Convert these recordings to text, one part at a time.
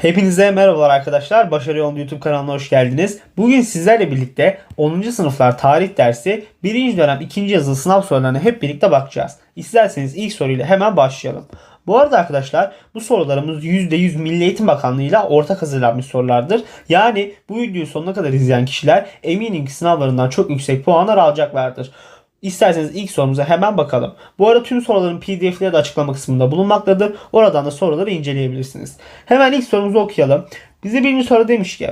Hepinize merhabalar arkadaşlar. Başarı Yolu YouTube kanalına hoş geldiniz. Bugün sizlerle birlikte 10. sınıflar tarih dersi 1. dönem 2. yazılı sınav sorularına hep birlikte bakacağız. İsterseniz ilk soruyla hemen başlayalım. Bu arada arkadaşlar bu sorularımız %100 Milli Eğitim Bakanlığı ile ortak hazırlanmış sorulardır. Yani bu videoyu sonuna kadar izleyen kişiler eminim ki sınavlarından çok yüksek puanlar alacaklardır. İsterseniz ilk sorumuza hemen bakalım. Bu arada tüm soruların pdf'leri de açıklama kısmında bulunmaktadır. Oradan da soruları inceleyebilirsiniz. Hemen ilk sorumuzu okuyalım. Bize birinci soru demiş ki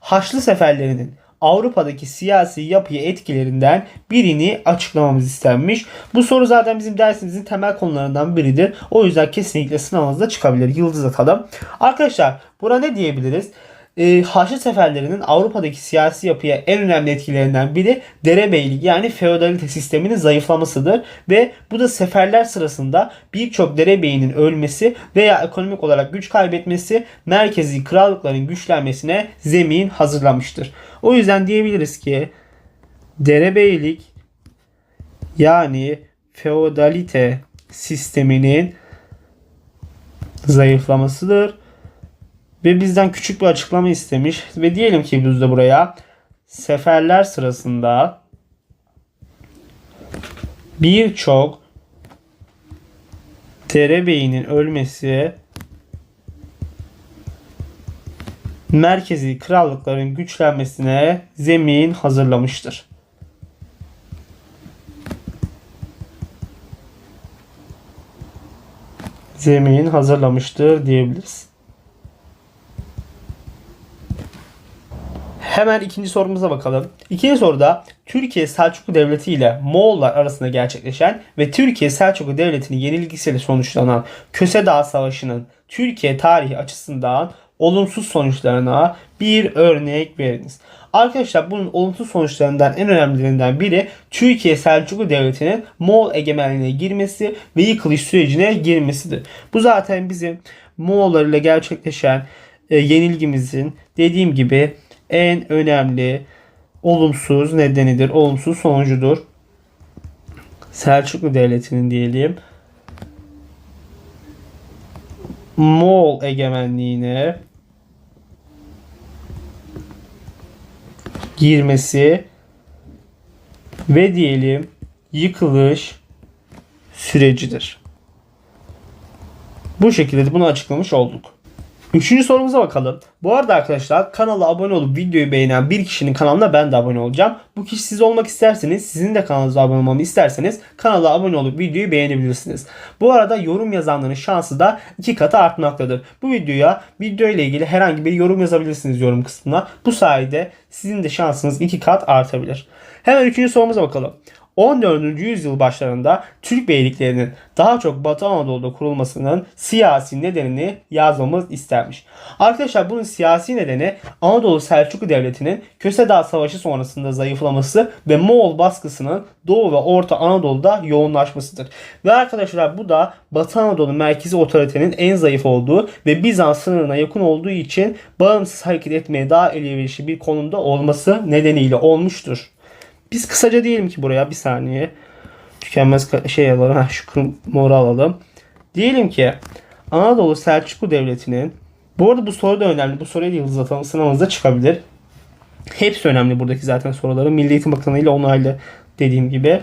Haçlı seferlerinin Avrupa'daki siyasi yapıya etkilerinden birini açıklamamız istenmiş. Bu soru zaten bizim dersimizin temel konularından biridir. O yüzden kesinlikle sınavınızda çıkabilir. Yıldız atalım. Arkadaşlar buna ne diyebiliriz? E, Haçlı seferlerinin Avrupa'daki siyasi yapıya en önemli etkilerinden biri derebeylik yani feodalite sisteminin zayıflamasıdır ve bu da seferler sırasında birçok derebeyinin ölmesi veya ekonomik olarak güç kaybetmesi merkezi krallıkların güçlenmesine zemin hazırlamıştır. O yüzden diyebiliriz ki derebeylik yani feodalite sisteminin zayıflamasıdır ve bizden küçük bir açıklama istemiş ve diyelim ki biz de buraya seferler sırasında birçok derebeyinin ölmesi merkezi krallıkların güçlenmesine zemin hazırlamıştır. Zemin hazırlamıştır diyebiliriz. Hemen ikinci sorumuza bakalım. İkinci soruda Türkiye Selçuklu Devleti ile Moğollar arasında gerçekleşen ve Türkiye Selçuklu Devleti'nin yenilgisiyle sonuçlanan Köse Dağı Savaşı'nın Türkiye tarihi açısından olumsuz sonuçlarına bir örnek veriniz. Arkadaşlar bunun olumsuz sonuçlarından en önemlilerinden biri Türkiye Selçuklu Devleti'nin Moğol egemenliğine girmesi ve yıkılış sürecine girmesidir. Bu zaten bizim Moğollar ile gerçekleşen e, yenilgimizin dediğim gibi en önemli olumsuz nedenidir, olumsuz sonucudur. Selçuklu Devleti'nin diyelim Moğol egemenliğine girmesi ve diyelim yıkılış sürecidir. Bu şekilde bunu açıklamış olduk. Üçüncü sorumuza bakalım. Bu arada arkadaşlar kanala abone olup videoyu beğenen bir kişinin kanalına ben de abone olacağım. Bu kişi siz olmak isterseniz, sizin de kanalınıza abone olmamı isterseniz kanala abone olup videoyu beğenebilirsiniz. Bu arada yorum yazanların şansı da iki katı artmaktadır. Bu videoya video ile ilgili herhangi bir yorum yazabilirsiniz yorum kısmına. Bu sayede sizin de şansınız iki kat artabilir. Hemen üçüncü sorumuza bakalım. 14. yüzyıl başlarında Türk beyliklerinin daha çok Batı Anadolu'da kurulmasının siyasi nedenini yazmamız istermiş. Arkadaşlar bunun siyasi nedeni Anadolu Selçuklu Devleti'nin Köse Dağı Savaşı sonrasında zayıflaması ve Moğol baskısının Doğu ve Orta Anadolu'da yoğunlaşmasıdır. Ve arkadaşlar bu da Batı Anadolu merkezi otoritenin en zayıf olduğu ve Bizans sınırına yakın olduğu için bağımsız hareket etmeye daha elverişli bir konumda olması nedeniyle olmuştur. Biz kısaca diyelim ki buraya bir saniye. Tükenmez şey alalım. Heh, şu moru alalım. Diyelim ki Anadolu Selçuklu Devleti'nin bu arada bu soru da önemli. Bu soruyu da yıldız atalım. Sınavınızda çıkabilir. Hepsi önemli buradaki zaten soruların. Milli Eğitim Bakanı ile onaylı dediğim gibi.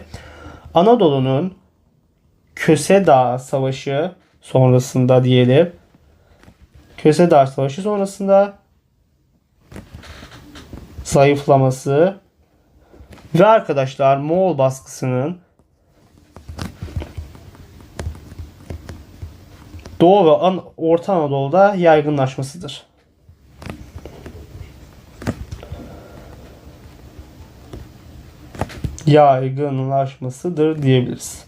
Anadolu'nun Köse Dağı Savaşı sonrasında diyelim. Köse Dağı Savaşı sonrasında zayıflaması ve arkadaşlar Moğol baskısının Doğu ve An Orta Anadolu'da yaygınlaşmasıdır. Yaygınlaşmasıdır diyebiliriz.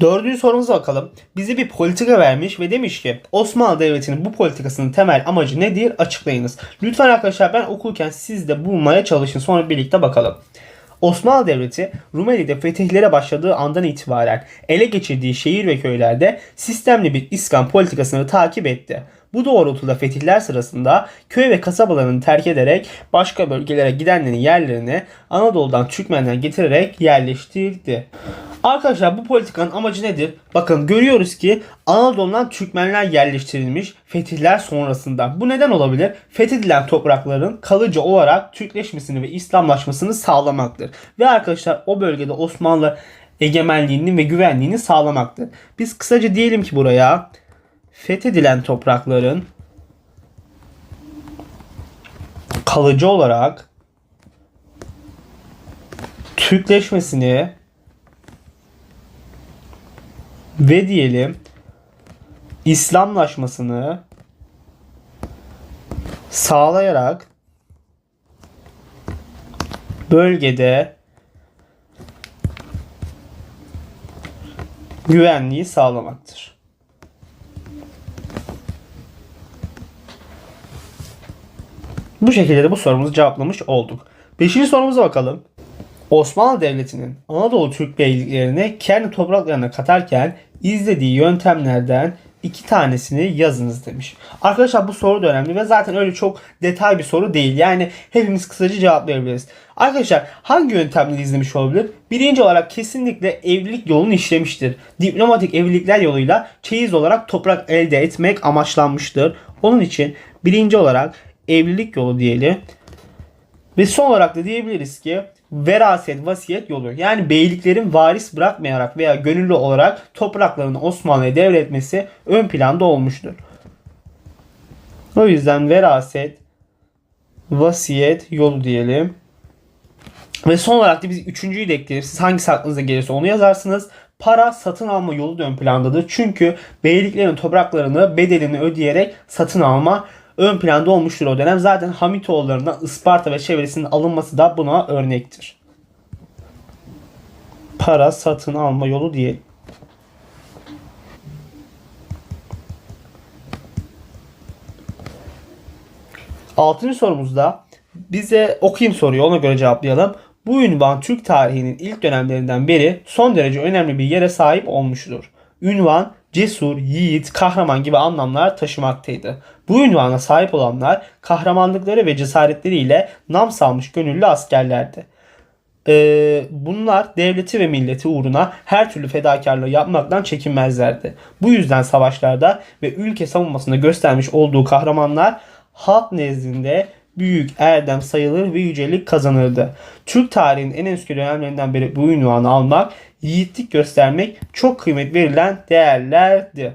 Dördüncü sorumuza bakalım. Bize bir politika vermiş ve demiş ki Osmanlı Devleti'nin bu politikasının temel amacı nedir? Açıklayınız. Lütfen arkadaşlar ben okurken siz de bulmaya çalışın. Sonra birlikte bakalım. Osmanlı Devleti Rumeli'de fetihlere başladığı andan itibaren ele geçirdiği şehir ve köylerde sistemli bir iskan politikasını takip etti. Bu doğrultuda fetihler sırasında köy ve kasabalarını terk ederek başka bölgelere gidenlerin yerlerini Anadolu'dan Türkmenler getirerek yerleştirdi. Arkadaşlar bu politikanın amacı nedir? Bakın görüyoruz ki Anadolu'dan Türkmenler yerleştirilmiş fetihler sonrasında. Bu neden olabilir? Fethedilen toprakların kalıcı olarak Türkleşmesini ve İslamlaşmasını sağlamaktır. Ve arkadaşlar o bölgede Osmanlı egemenliğini ve güvenliğini sağlamaktır. Biz kısaca diyelim ki buraya fethedilen toprakların kalıcı olarak Türkleşmesini ve diyelim İslamlaşmasını sağlayarak bölgede güvenliği sağlamaktır. Bu şekilde de bu sorumuzu cevaplamış olduk. Beşinci sorumuza bakalım. Osmanlı Devleti'nin Anadolu Türk beyliklerini kendi topraklarına katarken izlediği yöntemlerden iki tanesini yazınız demiş. Arkadaşlar bu soru da önemli ve zaten öyle çok detay bir soru değil. Yani hepimiz kısaca cevaplayabiliriz. Arkadaşlar hangi yöntemleri izlemiş olabilir? Birinci olarak kesinlikle evlilik yolunu işlemiştir. Diplomatik evlilikler yoluyla çeyiz olarak toprak elde etmek amaçlanmıştır. Onun için birinci olarak evlilik yolu diyelim. Ve son olarak da diyebiliriz ki veraset, vasiyet yolu. Yani beyliklerin varis bırakmayarak veya gönüllü olarak topraklarını Osmanlı'ya devretmesi ön planda olmuştur. O yüzden veraset, vasiyet yolu diyelim. Ve son olarak da biz üçüncüyü de ekleyelim. Siz hangisi aklınıza gelirse onu yazarsınız. Para satın alma yolu da ön plandadır. Çünkü beyliklerin topraklarını bedelini ödeyerek satın alma ön planda olmuştur o dönem. Zaten Hamitoğullarından Isparta ve çevresinin alınması da buna örnektir. Para satın alma yolu diye. Altıncı sorumuzda bize okuyayım soruyu ona göre cevaplayalım. Bu ünvan Türk tarihinin ilk dönemlerinden beri son derece önemli bir yere sahip olmuştur. Ünvan cesur, yiğit, kahraman gibi anlamlar taşımaktaydı. Bu ünvana sahip olanlar kahramanlıkları ve cesaretleriyle nam salmış gönüllü askerlerdi. Ee, bunlar devleti ve milleti uğruna her türlü fedakarlığı yapmaktan çekinmezlerdi. Bu yüzden savaşlarda ve ülke savunmasında göstermiş olduğu kahramanlar halk nezdinde büyük erdem sayılır ve yücelik kazanırdı. Türk tarihinin en eski dönemlerinden beri bu ünvanı almak, yiğitlik göstermek çok kıymet verilen değerlerdi.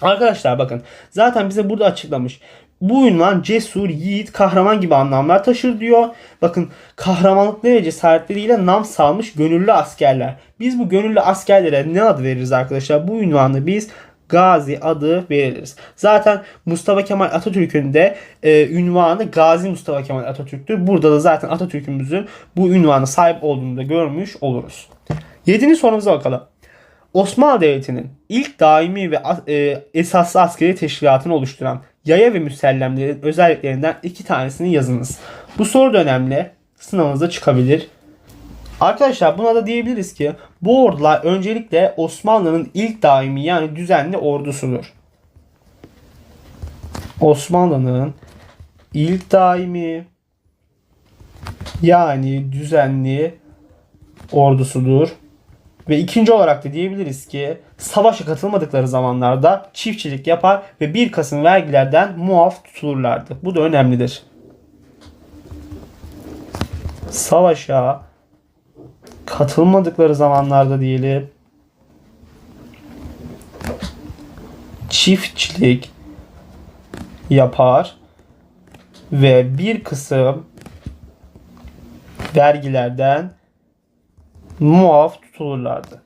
Arkadaşlar bakın zaten bize burada açıklamış. Bu ünvan cesur, yiğit, kahraman gibi anlamlar taşır diyor. Bakın kahramanlıkları ve cesaretleriyle nam salmış gönüllü askerler. Biz bu gönüllü askerlere ne adı veririz arkadaşlar? Bu ünvanı biz Gazi adı veririz. Zaten Mustafa Kemal Atatürk'ün de e, ünvanı Gazi Mustafa Kemal Atatürk'tür. Burada da zaten Atatürk'ümüzün bu ünvanı sahip olduğunu da görmüş oluruz. Yedinci sorumuza bakalım. Osmanlı Devleti'nin ilk daimi ve e, esaslı askeri teşkilatını oluşturan yaya ve müsellemlerin özelliklerinden iki tanesini yazınız. Bu soru da önemli. Sınavınıza çıkabilir. Arkadaşlar buna da diyebiliriz ki bu ordular öncelikle Osmanlı'nın ilk daimi yani düzenli ordusudur. Osmanlı'nın ilk daimi yani düzenli ordusudur. Ve ikinci olarak da diyebiliriz ki savaşa katılmadıkları zamanlarda çiftçilik yapar ve 1 Kasım vergilerden muaf tutulurlardı. Bu da önemlidir. Savaşa katılmadıkları zamanlarda diyelim çiftçilik yapar ve bir kısım vergilerden muaf tutulurlardı.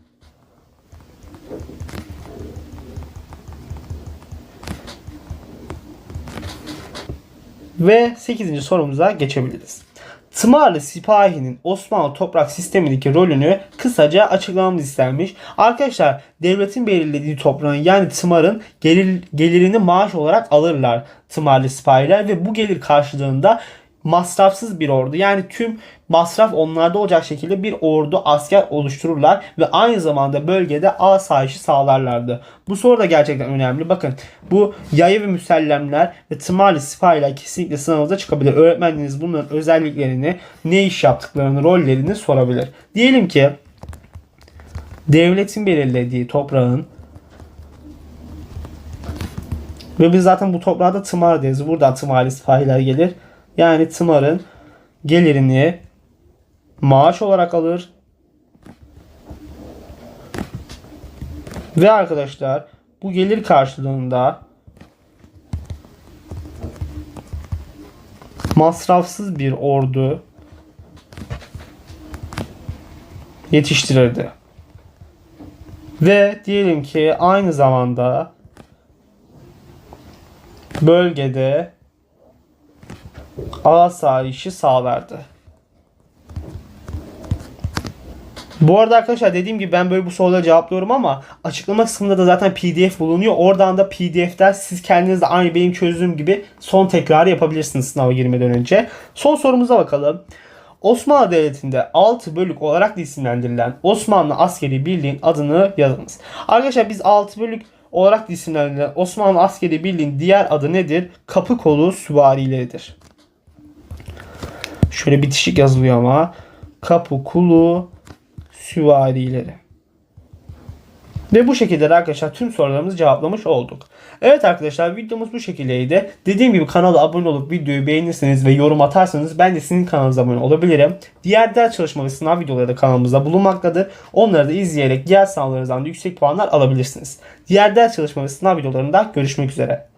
Ve 8. sorumuza geçebiliriz. Tımarlı Sipahi'nin Osmanlı toprak sistemindeki rolünü kısaca açıklamamız istenmiş. Arkadaşlar devletin belirlediği toprağın yani tımarın gelir, gelirini maaş olarak alırlar tımarlı sipahiler ve bu gelir karşılığında masrafsız bir ordu. Yani tüm masraf onlarda olacak şekilde bir ordu asker oluştururlar ve aynı zamanda bölgede asayişi sağlarlardı. Bu soru da gerçekten önemli. Bakın bu yayı ve müsellemler ve tımali sipahiler kesinlikle sınavınıza çıkabilir. Öğretmeniniz bunların özelliklerini, ne iş yaptıklarını, rollerini sorabilir. Diyelim ki devletin belirlediği toprağın ve biz zaten bu toprağa tımar deriz. Buradan tımari sipahiler gelir. Yani tımarın gelirini maaş olarak alır. Ve arkadaşlar bu gelir karşılığında masrafsız bir ordu yetiştirirdi. Ve diyelim ki aynı zamanda bölgede asayişi sağlardı. Bu arada arkadaşlar dediğim gibi ben böyle bu soruları cevaplıyorum ama açıklama kısmında da zaten pdf bulunuyor. Oradan da pdf'den siz kendiniz de aynı benim çözdüğüm gibi son tekrarı yapabilirsiniz sınava girmeden önce. Son sorumuza bakalım. Osmanlı Devleti'nde 6 bölük olarak isimlendirilen Osmanlı askeri birliğin adını yazınız. Arkadaşlar biz 6 bölük olarak isimlendirilen Osmanlı askeri birliğin diğer adı nedir? Kapı kolu süvarileridir. Şöyle bitişik yazılıyor ama. Kapı kulu süvarileri. Ve bu şekilde arkadaşlar tüm sorularımızı cevaplamış olduk. Evet arkadaşlar videomuz bu şekildeydi. Dediğim gibi kanala abone olup videoyu beğenirseniz ve yorum atarsanız ben de sizin kanalınıza abone olabilirim. Diğer ders çalışma ve sınav videoları da kanalımızda bulunmaktadır. Onları da izleyerek diğer sınavlarınızdan da yüksek puanlar alabilirsiniz. Diğer ders çalışma ve sınav videolarında görüşmek üzere.